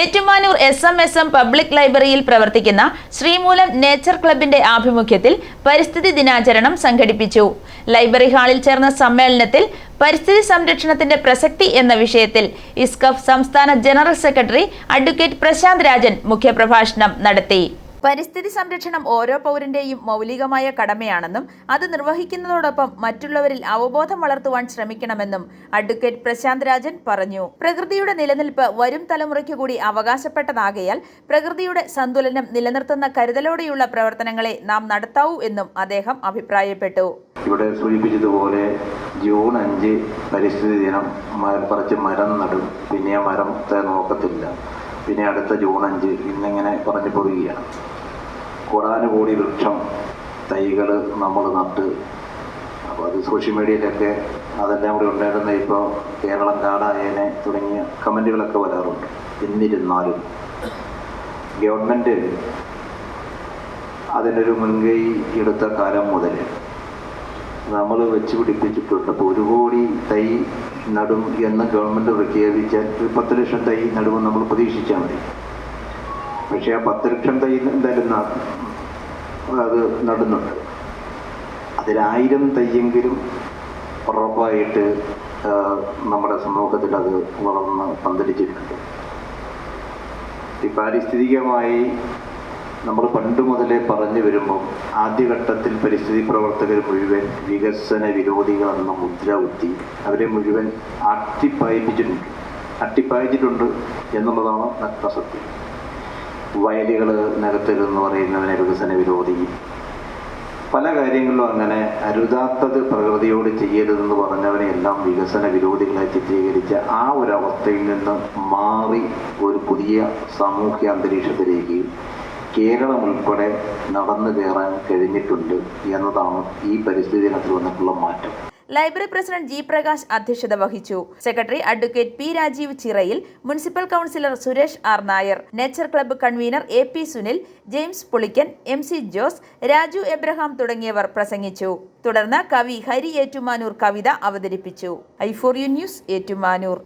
Ettumanoor S M S M public ലൈബ്രറിയിൽ പ്രവർത്തിക്കുന്ന Sreemoolam nature ക്ലബിന്റെ ആഭിമുഖ്യത്തിൽ പരിസ്ഥിതി ദിനാചരണം സംഘടിപ്പിച്ചു. ലൈബ്രറി ഹാളിൽ ചേർന്ന സമ്മേളനത്തിൽ പരിസ്ഥിതി സംരക്ഷണത്തിന്റെ പ്രസക്തി എന്ന വിഷയത്തിൽ ഇസ്കഫ് സംസ്ഥാന general secretary advocate Prashanth Rajan മുഖ്യപ്രഭാഷണം നടത്തി. പരിസ്ഥിതി സംരക്ഷണം ഓരോ പൗരന്റെയും മൗലികമായ കടമയാണെന്നും അത് നിർവഹിക്കുന്നതോടൊപ്പം മറ്റുള്ളവരിൽ അവബോധം വളർത്തുവാൻ ശ്രമിക്കണമെന്നും അഡ്വക്കേറ്റ് പ്രശാന്ത് രാജൻ പറഞ്ഞു. പ്രകൃതിയുടെ നിലനിൽപ്പ് വരും തലമുറയ്ക്ക് കൂടി അവകാശപ്പെട്ടതാകയാൽ പ്രകൃതിയുടെ സന്തുലനം നിലനിർത്തുന്ന കരുതലോടെയുള്ള പ്രവർത്തനങ്ങളെ നാം നടത്താവൂ എന്നും അദ്ദേഹം അഭിപ്രായപ്പെട്ടു. ഇവിടെ സൂചിപ്പിച്ചതുപോലെ ജൂൺ അഞ്ച് പരിസ്ഥിതി ദിനം കുറച്ച് മരം നടും. പിന്നെ മരത്തെ നോക്കത്തില്ല. പിന്നെ അടുത്ത ജൂൺ അഞ്ച് ഇന്നിങ്ങനെ പറഞ്ഞു പോവുകയാണ് കോടാനുകൂടി വൃക്ഷം തൈകൾ നമ്മൾ നട്ട്. അപ്പോൾ അത് സോഷ്യൽ മീഡിയയിലൊക്കെ അതെല്ലാം കൂടി ഉണ്ടായിരുന്ന ഇപ്പോൾ കേരളം കാടായേനെ തുടങ്ങിയ കമന്റുകളൊക്കെ വരാറുണ്ട്. എന്നിരുന്നാലും ഗവൺമെന്റ് അതിനൊരു മുൻകൈ എടുത്ത കാലം മുതൽ നമ്മൾ വെച്ച് പിടിപ്പിച്ചിട്ടുണ്ട്. ഒരു കോടി തൈ നടും എന്ന് ഗവൺമെന്റ് പ്രഖ്യാപിച്ചാൽ ഒരു പത്ത് ലക്ഷം തൈ നടുമെന്ന് നമ്മൾ പ്രതീക്ഷിച്ചാൽ മതി. പക്ഷേ ആ പത്ത് ലക്ഷം തൈ എന്തായാലും ന- അത് നടുന്നുണ്ട്. അതിലായിരം തയ്യെങ്കിലും ഉറപ്പായിട്ട് നമ്മുടെ സമൂഹത്തിൽ അത് വളർന്ന് പന്തലിച്ചിട്ടുണ്ട്. ഈ പാരിസ്ഥിതികമായി നമ്മൾ പണ്ട് മുതലേ പറഞ്ഞു വരുമ്പോൾ ആദ്യഘട്ടത്തിൽ പരിസ്ഥിതി പ്രവർത്തകർ മുഴുവൻ വികസന വിരോധികളെന്ന മുദ്ര ഉത്തി അവരെ മുഴുവൻ അട്ടിപ്പായിപ്പിച്ചിട്ടുണ്ട് അട്ടിപ്പായിച്ചിട്ടുണ്ട് എന്നുള്ളതാണ് നഗ്ന സത്യം. വയലുകൾ നികത്തരുതെന്ന് പറയുന്നവനെ വികസന വിരോധി. പല കാര്യങ്ങളിലും അങ്ങനെ അരുതാത്തത് പ്രകൃതിയോട് ചെയ്യരുതെന്ന് പറഞ്ഞവനെ എല്ലാം വികസന വിരോധികളെ ചിത്രീകരിച്ച ആ ഒരു അവസ്ഥയിൽ നിന്ന് മാറി ഒരു പുതിയ സാമൂഹ്യ അന്തരീക്ഷത്തിലേക്ക് കേരളം ഉൾപ്പെടെ നടന്നു കയറാൻ കഴിഞ്ഞിട്ടുണ്ട് എന്നതാണ് ഈ പരിസ്ഥിതി ദിനത്തിൽ വന്നിട്ടുള്ള മാറ്റം. ലൈബ്രറി പ്രസിഡന്റ് ജി പ്രകാശ് അധ്യക്ഷത വഹിച്ചു. Secretary advocate P Rajeev Chirayil municipal councillor Suresh R Nair nature club convener A P Sunil James Pulickan M C Jose Raju Abraham തുടങ്ങിയവർ പ്രസംഗിച്ചു. തുടർന്ന് കവി ഹരി ഏറ്റുമാനൂർ കവിത അവതരിപ്പിച്ചു. I four U news Ettumanoor.